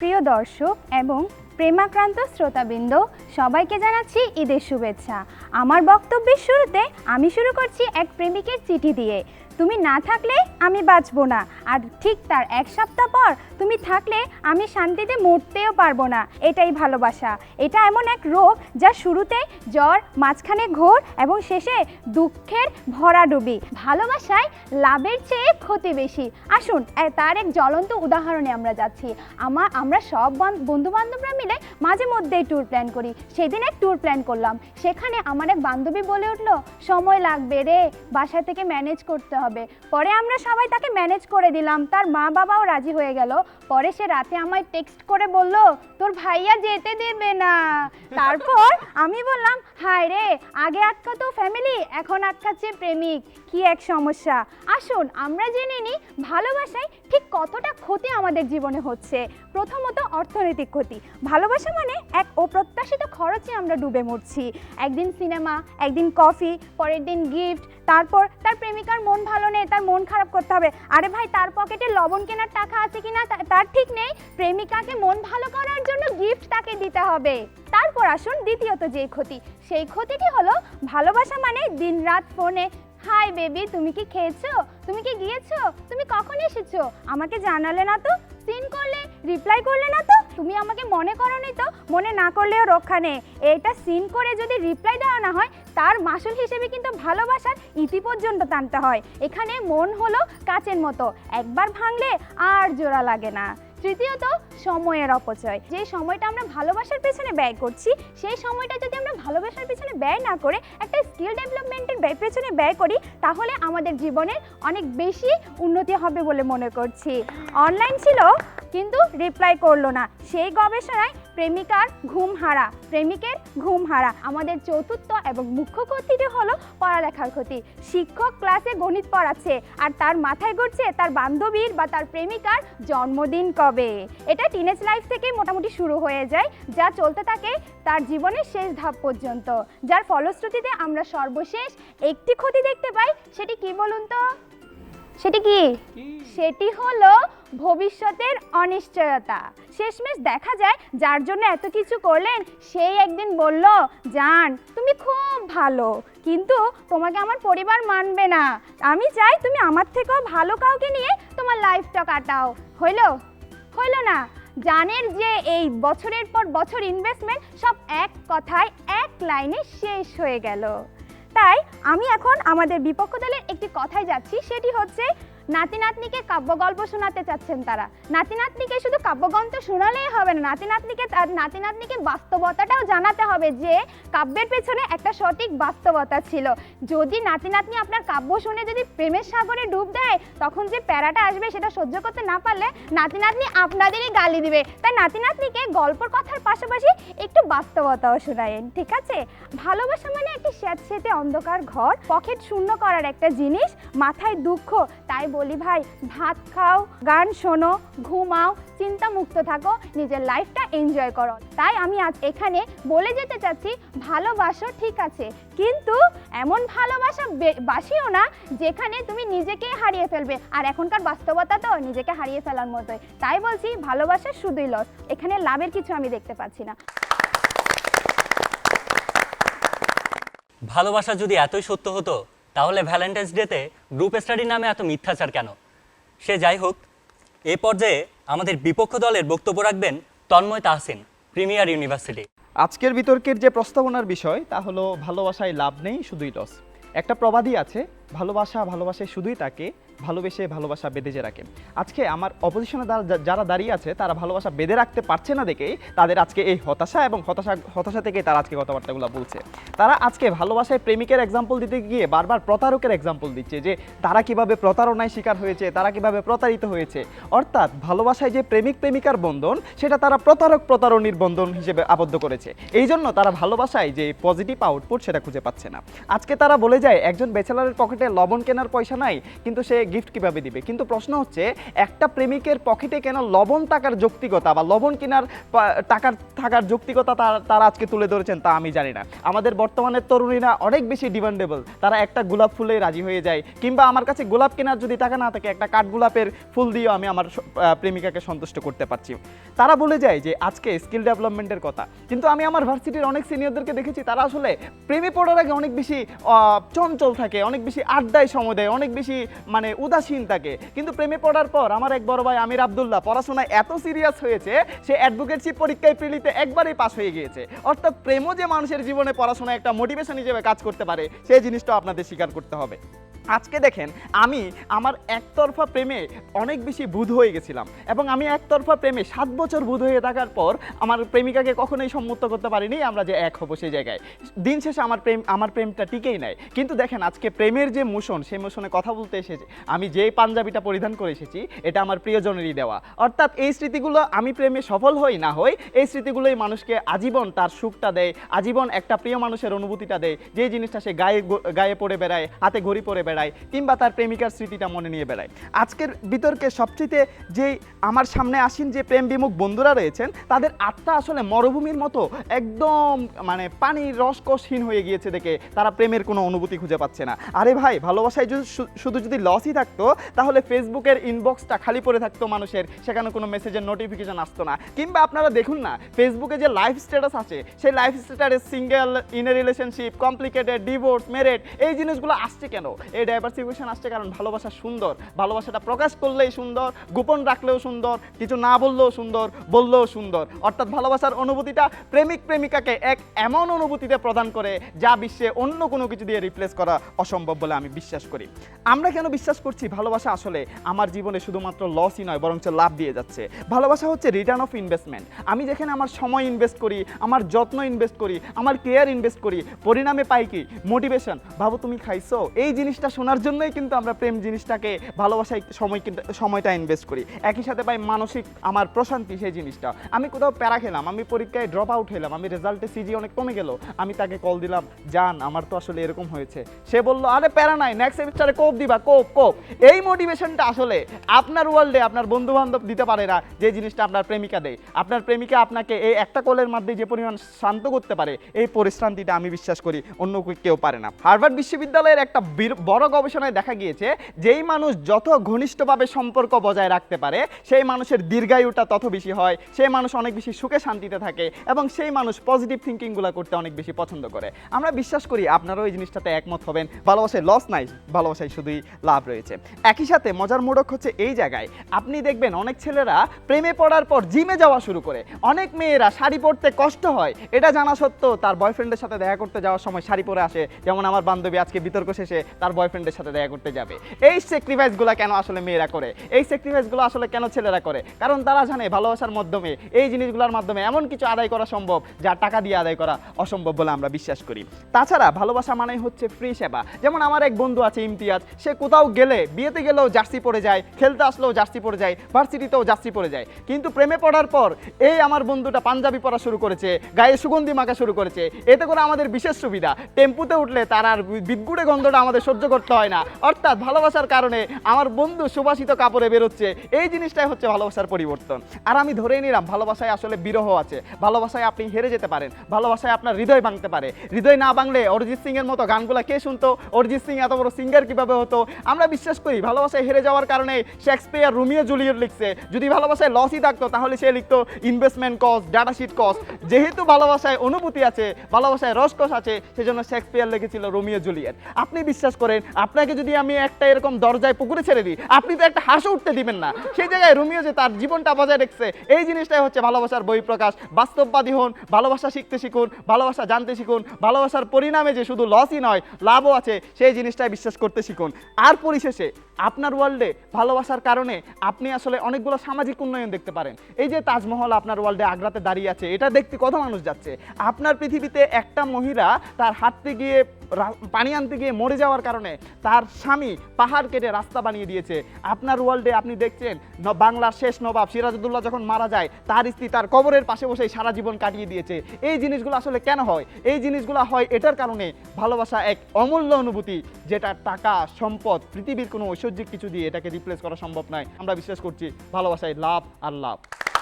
প্রিয় দর্শক এবং প্রেমাক্রান্ত শ্রোতাবৃন্দ, সবাইকে জানাচ্ছি ঈদের শুভেচ্ছা। আমার বক্তব্যের শুরুতে আমি শুরু করছি এক প্রেমিকের চিঠি দিয়ে। তুমি না থাকলে আমি বাঁচবো না, আর ঠিক তার এক সপ্তাহ পর তুমি থাকলে আমি শান্তিতে মরতেও পারব না, এটাই ভালোবাসা। এটা এমন এক রোগ যা শুরুতে জ্বর, মাঝখানে ঘোর এবং শেষে দুঃখের ভরাডুবি। ভালোবাসায় লাভের চেয়ে ক্ষতি বেশি। আসুন তার এক জ্বলন্ত উদাহরণে আমরা যাচ্ছি। আমার আমরা সব বন্ধু বান্ধবরা মিলে মাঝে মধ্যেই ট্যুর প্ল্যান করি। সেদিন এক ট্যুর প্ল্যান করলাম। সেখানে আমার এক বান্ধবী বলে উঠল, সময় লাগবে রে, বাসা থেকে ম্যানেজ করতে হবে। পরে আমরা সবাই তাকে ম্যানেজ করে দিলাম। তার মা বাবাও রাজি হয়ে গেল। পরে সে রাতে আমায় টেক্সট করে বলল, তোর ভাইয়া যেতে দেবে না। তারপর আমি বললাম, হায় রে, আগে আটকাতো ফ্যামিলি এখন আটকাচ্ছে প্রেমিক। কি এক সমস্যা? আসুন, আমরা জেনে নিই ভালোবাসায় ঠিক কতটা ক্ষতি আমাদের জীবনে হচ্ছে। প্রথমত অর্থনৈতিক ক্ষতি। ভালোবাসা মানে এক অপ্রত্যাশিত খরচে আমরা ডুবে মরছি। একদিন সিনেমা, একদিন কফি, পরের দিন গিফট, তারপর তার প্রেমিকার মন ভালো নেই, তার মন খারাপ করতে হবে। আরে ভাই, তার পকেটে লবণ কেনার টাকা আছে কিনা তার ঠিক নেই। প্রেমিকাকে মন ভালো করার জন্য গিফট তাকে দিতে হবে। তারপর আসুন দ্বিতীয়ত যে ক্ষতি। সেই ক্ষতিটি হলো ভালোবাসা মানে দিনরাত ফোনে হাই বেবি, তুমি কি খেয়েছো? তুমি কি গিয়েছো? তুমি কখন এসেছ? আমাকে জানালে না তো? সিন করলে? রিপ্লাই করলে না তো? তুমি আমাকে মনে করনি তো? মনে না করলেও রক্ষা নেই। এটা সিন করে যদি রিপ্লাই দেওয়া না হয়, তার মাসুল হিসেবে কিন্তু ভালোবাসার ইতি পর্যন্ত টানতে হয়। এখানে মন হলো কাচের মতো। একবার ভাঙলে আর জোড়া লাগে না। তৃতীয়ত সময়ের অপচয়। যে সময়টা আমরা ভালোবাসার পেছনে ব্যয় করছি, সেই সময়টা যদি আমরা ভালোবাসার পেছনে ব্যয় না করে, একটা স্কিল ডেভেলপমেন্টের ব্যয় পেছনে ব্যয় করি, তাহলে আমাদের জীবনের অনেক বেশি উন্নতি হবে বলে মনে করছি। অনলাইন ছিল, কিন্তু রিপ্লাই করল না। সেই গবেষণায় প্রেমিকার ঘুম হারা প্রেমিকের ঘুম হারা আমাদের চতুর্থ এবং মুখ্য ক্ষতিটি হলো পড়ালেখার ক্ষতি। শিক্ষক ক্লাসে গণিত পড়াচ্ছে আর তার মাথায় ঘুরছে তার বান্ধবীর বা তার প্রেমিকার জন্মদিন কবে। এটা টিনেজ লাইফ থেকেই মোটামুটি শুরু হয়ে যায় যা চলতে থাকে তার জীবনের শেষ ধাপ পর্যন্ত। যার ফলশ্রুতিতে আমরা সর্বশেষ একটি ক্ষতি দেখতে পাই সেটি কি বলুন তো? সেটি কি? সেটি হলো ভবিষ্যতের অনিশ্চয়তা। শেষমেশ দেখা যায় যার জন্য এত কিছু করলেন, সেই একদিন বলল, জান, তুমি খুব ভালো, কিন্তু তোমাকে আমার পরিবার মানবে না। আমি চাই তুমি আমার থেকেও ভালো কাউকে নিয়ে তোমার লাইফটা কাটাও। হইল? হইল না। জানের যে এই বছরের পর বছর ইনভেস্টমেন্ট সব এক কথায়, এক লাইনে শেষ হয়ে গেল। তাই আমি এখন আমাদের বিপক্ষ দলের একটি কথায় যাচ্ছি, সেটি হচ্ছে নাতি নাতনিকে কাব্যগল্প শোনাতে চাচ্ছেন তারা। নাতি নাতনিকে শুধু কাব্যগ্রন্থ শোনালেই হবে না নাতি নাতনিকে নাতি নাতনিকে বাস্তবতাটাও জানাতে হবে যে কাব্যের পেছনে একটা সঠিক বাস্তবতা ছিল। যদি নাতি নাতনি আপনার কাব্য শুনে যদি প্রেমের সাগরে ডুব দেয়, তখন যে প্যারাটা আসবে সেটা সহ্য করতে না পারলে নাতি নাতনি আপনাদেরই গালি দিবে। তাই নাতি নাতনিকে গল্পর কথার পাশাপাশি একটু বাস্তবতাও শোনায়েন, ঠিক আছে? ভালোবাসা মানে একটি স্যাঁতস্যাঁতে অন্ধকার ঘর, পকেট শূন্য করার একটা জিনিস, মাথায় দুঃখ, তাই বলি ভাই, ভাত খাও, গান শোনো, ঘুমাও চিন্তা মুক্ত থাকো, নিজের লাইফটা এনজয় করো। তাই আমি আজ এখানে বলে যেতে চাচ্ছি, ভালোবাসো ঠিক আছে, কিন্তু এমন ভালোবাসা বাসিও না যেখানে তুমি নিজেকে হারিয়ে ফেলবে। আর এখনকার বাস্তবতা তো নিজেকে হারিয়ে ফেলার মতোই। তাই বলছি, ভালোবাসা শুধুই লস এখানে লাভের কিছু আমি দেখতে পাচ্ছি না। ভালোবাসা যদি এতই সত্য হতো তাহলে ভ্যালেন্টাইন্স ডেতে গ্রুপ স্টাডি নামে এত মিথ্যাচার কেন? সে যাই হোক, এ পর্যায়ে আমাদের বিপক্ষ দলের বক্তব্য রাখবেন তন্ময় তাহসিন প্রিমিয়ার ইউনিভার্সিটি আজকের বিতর্কের যে প্রস্তাবনার বিষয়, তা হলো ভালোবাসায় লাভ নেই, শুধুই লস একটা প্রবাদই আছে ভালোবাসা, ভালোবাসায় শুধুই তাকে, ভালোবেসে ভালোবাসা বেঁধে যে রাখে। আজকে আমার অপোজিশনে যারা দাঁড়িয়ে আছে, তারা ভালোবাসা বেঁধে রাখতে পারছে না দেখেই তাদের আজকে এই হতাশা এবং হতাশা হতাশা থেকেই তারা আজকে কথাবার্তাগুলো বলছে। তারা আজকে ভালোবাসায় প্রেমিকের এক্সাম্পল দিতে গিয়ে বারবার প্রতারকের এক্সাম্পল দিচ্ছে যে, তারা কীভাবে প্রতারণায় শিকার হয়েছে, তারা কীভাবে প্রতারিত হয়েছে। অর্থাৎ ভালোবাসায় যে প্রেমিক, প্রেমিকার বন্ধন, সেটা তারা প্রতারক, প্রতারণীর বন্ধন হিসেবে আবদ্ধ করেছে। এই জন্য তারা ভালোবাসায় যে পজিটিভ আউটপুট সেটা খুঁজে পাচ্ছে না। আজকে তারা বলে যায়, একজন ব্যাচেলারের পকেটে পকেটে লবণ কেনার পয়সা নাই, কিন্তু সে গিফট কীভাবে দিবে? কিন্তু প্রশ্ন হচ্ছে, একটা প্রেমিকের পকেটে কেন লবণ টাকার যৌক্তিকতা বা লবণ কেনার টাকার থাকার যৌক্তিকতা তার- আজকে তুলে ধরেছেন তা আমি জানি না। আমাদের বর্তমানের তরুণীরা অনেক বেশি ডিমান্ডেবল তারা একটা গোলাপ ফুলে রাজি হয়ে যায়। কিংবা আমার কাছে গোলাপ কেনার যদি টাকা না থাকে, একটা কাঠ গোলাপের ফুল দিয়েও আমি আমার প্রেমিকাকে সন্তুষ্ট করতে পারছি। তারা বলে যায় যে, আজকে স্কিল ডেভেলপমেন্টের কথা। কিন্তু আমি আমার ভার্সিটির অনেক সিনিয়রদেরকে দেখেছি, তারা আসলে প্রেমে পড়ার আগে অনেক বেশি চঞ্চল থাকে, অনেক বেশি আড্ডায় সময় দেয়, অনেক বেশি মানে উদাসীন থাকে। কিন্তু প্রেমে পড়ার পর আমার এক বড় ভাই আমির আবদুল্লাহ পড়াশোনায় এত সিরিয়াস হয়েছে, সে অ্যাডভোকেটশিপ পরীক্ষায় প্রিলিতে একবারেই পাশ হয়ে গিয়েছে। অর্থাৎ প্রেমও যে মানুষের জীবনে পড়াশোনায় একটা মোটিভেশন হিসেবে কাজ করতে পারে, সেই জিনিসটাও আপনাদের স্বীকার করতে হবে। আজকে দেখেন, আমি আমার একতরফা প্রেমে অনেক বেশি বুধ হয়ে গেছিলাম এবং আমি একতরফা প্রেমে সাত বছর বুধ হয়ে থাকার পর আমার প্রেমিকাকে কখনোই সম্মুক্ত করতে পারিনি, আমরা যে এক হব সেই জায়গায়। দিন শেষে আমার প্রেম, আমার প্রেমটা টিকেই নেয় কিন্তু দেখেন, আজকে প্রেমের যে মোশন, সেই মোশনে কথা বলতে এসেছে। আমি যেই পাঞ্জাবিটা পরিধান করে এসেছি, এটা আমার প্রিয়জনেরই দেওয়া। অর্থাৎ এই স্মৃতিগুলো আমি প্রেমে সফল হই না হই, এই স্মৃতিগুলোই মানুষকে আজীবন তার সুখটা দেয়, আজীবন একটা প্রিয় মানুষের অনুভূতিটা দেয়। যে জিনিসটা সে গায়ে গায়ে পড়ে বেড়ায়, হাতে ঘড়ি পরে বেড়ায় কিংবা তার প্রেমিকার স্মৃতিটা মনে নিয়ে বেড়ায়। আজকের বিতর্কে সবচেয়ে যে আমার সামনে আসেন যে প্রেম বিমুখ বন্ধুরা রয়েছেন, তাদের আত্মা আসলে মরুভূমির মতো একদম মানে পানির রসকসহীন হয়ে গিয়েছে দেখে তারা প্রেমের কোনো অনুভূতি খুঁজে পাচ্ছে না। আরে ভাই, ভালোবাসায় যদি শুধু যদি লসই থাকতো, তাহলে ফেসবুকের ইনবক্সটা খালি পড়ে থাকতো মানুষের, সেখানে কোনো মেসেজের নোটিফিকেশন আসতো না। কিংবা আপনারা দেখুন না ফেসবুকে যে লাইফ স্ট্যাটাস আছে, সেই লাইফ স্ট্যাটাসে single in a relationship complicated divorce married এই জিনিসগুলো আসছে কেন? এই ডাইভার্সিফিকেশন আসছে কারণ ভালোবাসা সুন্দর। ভালোবাসাটা প্রকাশ করলেই সুন্দর, গোপন রাখলেও সুন্দর, কিছু না বললেও সুন্দর বললেও সুন্দর। অর্থাৎ ভালোবাসার অনুভূতিটা প্রেমিক প্রেমিকাকে এক এমন অনুভূতিতে প্রদান করে যা বিশ্বে অন্য কোনো কিছু দিয়ে রিপ্লেস করা অসম্ভব বলে আমি বিশ্বাস করি। আমরা কেন বিশ্বাস করছি ভালোবাসা আসলে আমার জীবনে শুধুমাত্র লসই নয়, বরঞ্চ লাভ দিয়ে যাচ্ছে। ভালোবাসা হচ্ছে রিটার্ন অফ ইনভেস্টমেন্ট আমি যেখানে আমার সময় ইনভেস্ট করি, আমার যত্ন ইনভেস্ট করি, আমার কেয়ার ইনভেস্ট করি, পরিণামে পাই কি? মোটিভেশন ভাবো তুমি খাইছো? এই জিনিসটা শোনার জন্যই কিন্তু আমরা প্রেম জিনিসটাকে ভালোবাসায় সময় কিন্তু, সময়টা ইনভেস্ট করি। একই সাথে পাই মানসিক আমার প্রশান্তি সেই জিনিসটা। আমি কোথাও প্যারা খেলাম, আমি পরীক্ষায় ড্রপ আউট হলাম, আমি রেজাল্টে সিজি অনেক কমে গেল, আমি তাকে কল দিলাম, জান, আমার তো আসলে এরকম হয়েছে। সে বলল, আরে প্যারা নাই নেক্সট সেমিস্টারে কোপ দিবা, কোপ কোপ। এই মোটিভেশনটা আসলে আপনার ওয়ার্ল্ডে আপনার বন্ধু বান্ধব দিতে পারে না যে জিনিসটা আপনার প্রেমিকা দেয়। আপনার প্রেমিকা আপনাকে এই একটা কলের মধ্যে যে পরিমাণ শান্ত করতে পারে, এই পরিশ্রান্তিটা আমি বিশ্বাস করি অন্য কেউ পারে না। হার্ভার্ড বিশ্ববিদ্যালয়ের একটা বীর- বড় গবেষণায় দেখা গিয়েছে, যেই মানুষ যত ঘনিষ্ঠভাবে সম্পর্ক বজায় রাখতে পারে, সেই মানুষের দীর্ঘায়ুটা তত বেশি হয়, সেই মানুষ অনেক বেশি সুখে শান্তিতে থাকে এবং সেই মানুষ পজিটিভ থিঙ্কিংগুলো করতে অনেক বেশি পছন্দ করে। আমরা বিশ্বাস করি আপনারাও এই জিনিসটাতে একমত হবেন, ভালোবাসায় লস নাই, ভালোবাসায় শুধুই লাভ রয়েছে। একই সাথে মজার মোড়ক হচ্ছে এই জায়গায়, আপনি দেখবেন অনেক ছেলেরা প্রেমে পড়ার পর জিমে যাওয়া শুরু করে। অনেক মেয়েরা শাড়ি পরতে কষ্ট হয়, এটা জানা সত্ত্বেও তার বয়ফ্রেন্ডের সাথে দেখা করতে যাওয়ার সময় শাড়ি পরে আসে, যেমন আমার বান্ধবী আজকে বিতর্ক শেষে তার বয়ফ্রেন্ডের সাথে দেখা করতে যাবে। এই স্যাক্রিফাইসগুলো কেন আসলে মেয়েরা করে? এই স্যাক্রিফাইসগুলো আসলে কেন ছেলেরা করে? কারণ তারা জানে ভালোবাসার মাধ্যমে এই জিনিসগুলোর মাধ্যমে এমন কিছু আদায় করা সম্ভব, যা টাকা দিয়ে আদায় করা অসম্ভব বলে আমরা বিশ্বাস করি। তাছাড়া ভালোবাসা মানেই হচ্ছে ফ্রি সেবা। যেমন আমার এক বন্ধু আছে, ইমতিয়াজ। সে কোথাও গেলে, বিয়েতে গেলেও জার্সি পরে যায়, খেলতে আসলেও জার্সি পরে যায়, ভার্সিটিতেও জার্সি পরে যায়। কিন্তু প্রেমে পড়ার পর এই আমার বন্ধুটা পাঞ্জাবি পরা শুরু করেছে, গায়ে সুগন্ধি মাখা শুরু করেছে। এতে করে আমাদের বিশেষ সুবিধা, টেম্পুতে উঠলে তার আর বিদ্যুটে গন্ধটা আমাদের সহ্য করতে হয় না। অর্থাৎ ভালোবাসার কারণে আমার বন্ধু সুবাসিত কাপড়ে বেরোচ্ছে। এই জিনিসটাই হচ্ছে ভালোবাসার পরিবর্তন। আর আমি ধরেই নিলাম, ভালোবাসায় আসলে বিরহ আছে। ভালোবাসায় আপনি হেরে যেতে পারেন। ভালোবাসায় আপনার হৃদয় ভাঙতে পারে। হৃদয় না ভাঙলে অরিজিৎ সিং এর মতো গানগুলা কে শুনতো? অরিজিৎ সিং এত বড় সিঙ্গার কীভাবে হতো? আমরা বিশ্বাস করি, ভালোবাসায় হেরে যাওয়ার কারণে শেক্সপিয়ার রুমিও জুলিয়েট লিখছে। যদি ভালোবাসায় লসই থাকতো, তাহলে সে লিখতো investment cost data sheet cost যেহেতু ভালোবাসায় অনুভূতি আছে, ভালোবাসায় রসকস আছে, সেজন্য শেক্সপিয়ার লিখেছিল রোমিও জুলিয়েট। আপনি বিশ্বাস করেন আপনাকে যদি আমি একটা এরকম দরজায় পুকুরে ছেড়ে দিই, আপনি তো একটা হাসও উঠতে দিবেন না। সেই জায়গায় রোমিও যে তার জীবনটা বজায় রেখেছে, এই জিনিসটাই হচ্ছে ভালোবাসার বহিঃপ্রকাশ। বাস্তববাদী হন, ভালোবাসা শিখতে শিখুন, ভালোবাসা জানতে শিখুন, ভালোবাসার পরিণামে যে শুধু লসই নয়, লাভও আছে, সেই জিনিসটাই বিশ্বাস করতে শিখুন। আর পরিশেষে, আপনার ওয়ার্ল্ডে ভালোবাসার কারণে আপনি আসলে অনেকগুলো সামাজিক উন্নয়ন দেখতে পারেন। এই যে তাজমহল আপনার ওয়ার্ল্ডে আগ্রাতে দাঁড়িয়ে আছে, এটা দেখতে কত মানুষ যাচ্ছে? আপনার পৃথিবীতে একটা মহিলা তার হাঁটতে গিয়ে পানি আনতে গিয়ে মরে যাওয়ার কারণে তার স্বামী পাহাড় কেটে রাস্তা বানিয়ে দিয়েছে। আপনার ওয়ার্ল্ডে আপনি দেখছেন বাংলার শেষ নবাব সিরাজউদ্দৌলা যখন মারা যায়, তার স্ত্রী তার কবরের পাশে বসে সারা জীবন কাটিয়ে দিয়েছে। এই জিনিসগুলো আসলে কেন হয়? এই জিনিসগুলো হয় এটার কারণে ভালোবাসা এক অমূল্য অনুভূতি, যেটা টাকা, সম্পদ, পৃথিবীর কোনো ঐশ্বর্যিক কিছু দিয়ে এটাকে রিপ্লেস করা সম্ভব নয়। আমরা বিশ্বাস করছি, ভালোবাসায় লাভ আর লাভ।